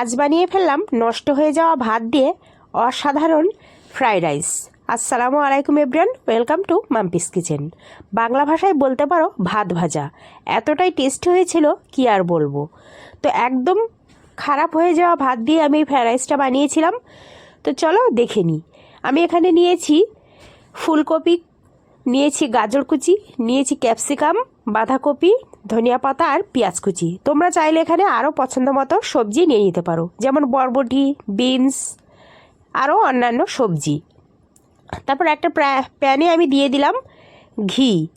আজ বানিয়ে ফেললাম নষ্ট হয়ে যাওয়া ভাত দিয়ে অসাধারণ ফ্রাইড রাইস। আসসালামু আলাইকুম everyone welcome to Mampi's kitchen. Bangla ভাষায় বলতে পারো ভাত ভাজা। এতটাই টেস্টি হয়েছিল, কি আর বলব? তো একদম খারাপ হয়ে যাওয়া ভাত দিয়ে আমি এই ফ্রাইড রাইসটা বানিয়েছিলাম। তো চলো দেখে নিই আমি এখানে নিয়েছি ফুলকপি, নিয়েছি গাজর কুচি, নিয়েছি ক্যাপসিকাম, বাঁধাকপি ধনিয়া পাতা আর পেঁয়াজ কুচি। তোমরা চাইলে এখানে আরও পছন্দ মতো সবজি নিয়ে নিতে পারো। যেমন বরবটি, বিনস আরও অন্যান্য সবজি। তারপর একটা প্যানে আমি দিয়ে দিলাম ঘি।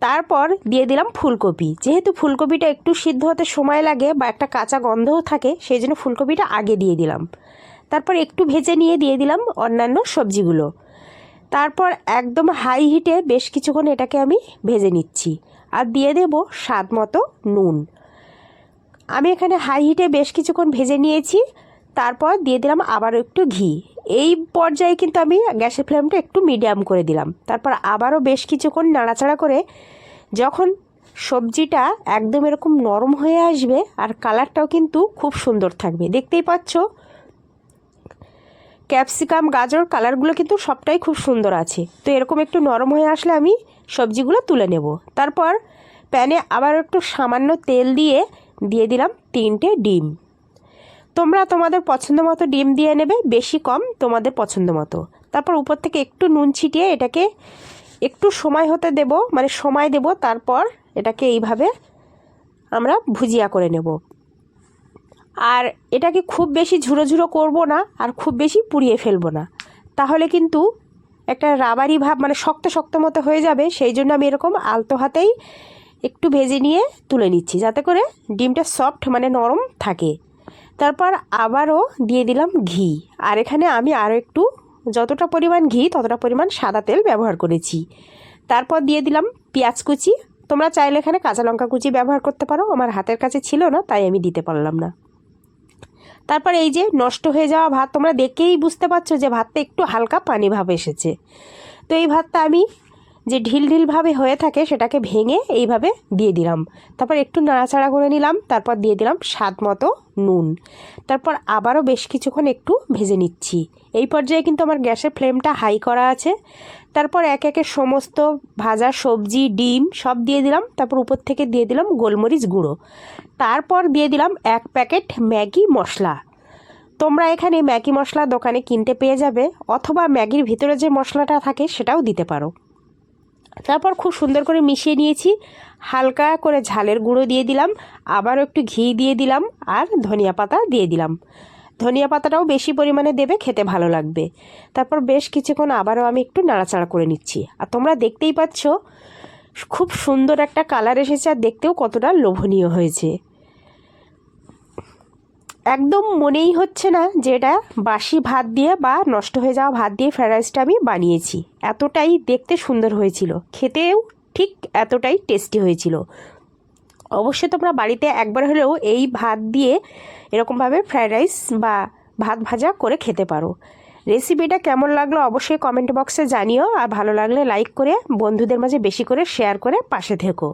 তারপর দিয়ে দিলাম ফুলকপি। যেহেতু ফুলকপিটা একটু সিদ্ধ হতে সময় লাগে বা একটা কাঁচা গন্ধও থাকে, সেই জন্য ফুলকপিটা আগে দিয়ে দিলাম। তারপর একটু ভেজে নিয়ে দিয়ে দিলাম অন্যান্য সবজিগুলো। তারপর একদম হাই হিটে বেশ কিছুক্ষণ এটাকে আমি ভেজে নিচ্ছি। আর দিয়ে দেব স্বাদ মতো নুন। আমি এখানে হাই হিটে বেশ কিছুক্ষণ ভেজে নিয়েছি। তারপর দিয়ে দিলাম আবারও একটু ঘি। এই পর্যায়ে কিন্তু আমি গ্যাসের ফ্লেমটা একটু মিডিয়াম করে দিলাম। তারপর আবারও বেশ কিছুক্ষণ নাড়াচাড়া করে যখন সবজিটা একদম এরকম নরম হয়ে আসবে আর কালারটাও কিন্তু খুব সুন্দর থাকবে। দেখতেই পাচ্ছ? ক্যাপসিকাম, গাজর, কালারগুলো কিন্তু সবটাই খুব সুন্দর আছে। তো এরকম একটু নরম হয়ে আসলে আমি সবজিগুলো তুলে নেব। তারপর প্যানে আবার একটু সামান্য তেল দিয়ে দিয়ে দিলাম তিনটে ডিম। তোমরা তোমাদের পছন্দ মতো ডিম দিয়ে নেবে, বেশি কম তোমাদের পছন্দ মতো। তারপর উপর থেকে একটু নুন ছিটিয়ে এটাকে একটু সময় হতে দেব মানে সময় দেব, তারপর এটাকে এইভাবে আমরা ভুজিয়া করে নেব। আর এটাকে খুব বেশি ঝুড়ো ঝুড়ো করব না আর খুব বেশি পুড়িয়ে ফেলব না। তাহলে কিন্তু একটা রাবারি ভাব মানে শক্ত শক্ত মতো হয়ে যাবে, সেই জন্য আমি এরকম আলতো হাতেই একটু ভেজে নিয়ে তুলে নিচ্ছি, যাতে করে ডিমটা সফট মানে নরম থাকে। তারপর আবারও দিয়ে দিলাম ঘি। আর এখানে আমি আরও একটু যতটা পরিমাণ ঘি, ততটা পরিমাণ সাদা তেল ব্যবহার করেছি। তারপর দিয়ে দিলাম পেঁয়াজ কুচি। তোমরা চাইলে এখানে কাঁচা লঙ্কা কুচি ব্যবহার করতে পারো, আমার হাতের কাছে ছিল না, তাই আমি দিতে পারলাম না। তারপর এই যে নষ্ট হয়ে যাওয়া ভাত তোমরা দেখেই বুঝতে পারছ যে ভাতটা একটু হালকা পানি ভাব এসেছে। তো এই ভাতটা আমি যে ঢিল ঢিলভাবে হয়ে থাকে সেটাকে ভেঙে এইভাবে দিয়ে দিলাম। তারপর একটু নাড়াচাড়া করে নিলাম, তারপর দিয়ে দিলাম স্বাদ মতো নুন। তারপর আবারও বেশ কিছুক্ষণ একটু ভেজে নিচ্ছি। এই পর্যায়ে কিন্তু আমার গ্যাসের ফ্লেমটা হাই করা আছে। তারপর এক একে সমস্ত ভাজা সবজি, ডিম সব দিয়ে দিলাম। তারপর উপর থেকে দিয়ে দিলাম গোলমরিচ গুঁড়ো। তারপর দিয়ে দিলাম এক প্যাকেট ম্যাগি মশলা। তোমরা এখানে ম্যাগি মশলা দোকানে কিনতে পেয়ে যাবে, অথবা ম্যাগির ভিতরে যে মশলাটা থাকে সেটাও দিতে পারো। তারপর খুব সুন্দর করে মিশিয়ে নিয়েছি। হালকা করে ঝালের গুঁড়ো দিয়ে দিলাম। আবারও একটু ঘি দিয়ে দিলাম আর ধনিয়া পাতা দিয়ে দিলাম। ধনিয়া পাতাটাও বেশি পরিমাণে দেবে, খেতে ভালো লাগবে। তারপর বেশ কিছুক্ষণ আবারও আমি একটু নাড়াচাড়া করে নিচ্ছি। আর তোমরা দেখতেই পাচ্ছ, খুব সুন্দর একটা কালার এসেছে আর দেখতেও কতটা লোভনীয় হয়েছে। একদম মনেই হচ্ছে না যে এটা বাসি ভাত দিয়ে বা নষ্ট হয়ে যাওয়া ভাত দিয়ে ফ্রায়েড রাইসটা আমি বানিয়েছি। এতটাই দেখতে সুন্দর হয়েছিল। খেতেও ঠিক এতটাই টেস্টি হয়েছিল। অবশ্যই তোমরা বাড়িতে একবার হলেও এই ভাত দিয়ে এরকমভাবে ফ্রায়েড রাইস বা ভাত ভাজা করে খেতে পারো। রেসিপিটা কেমন লাগল অবশ্যই কমেন্ট বক্সে জানিও। আর ভালো লাগলে লাইক করে বন্ধুদের মাঝে বেশি করে শেয়ার করে পাশে থেকো।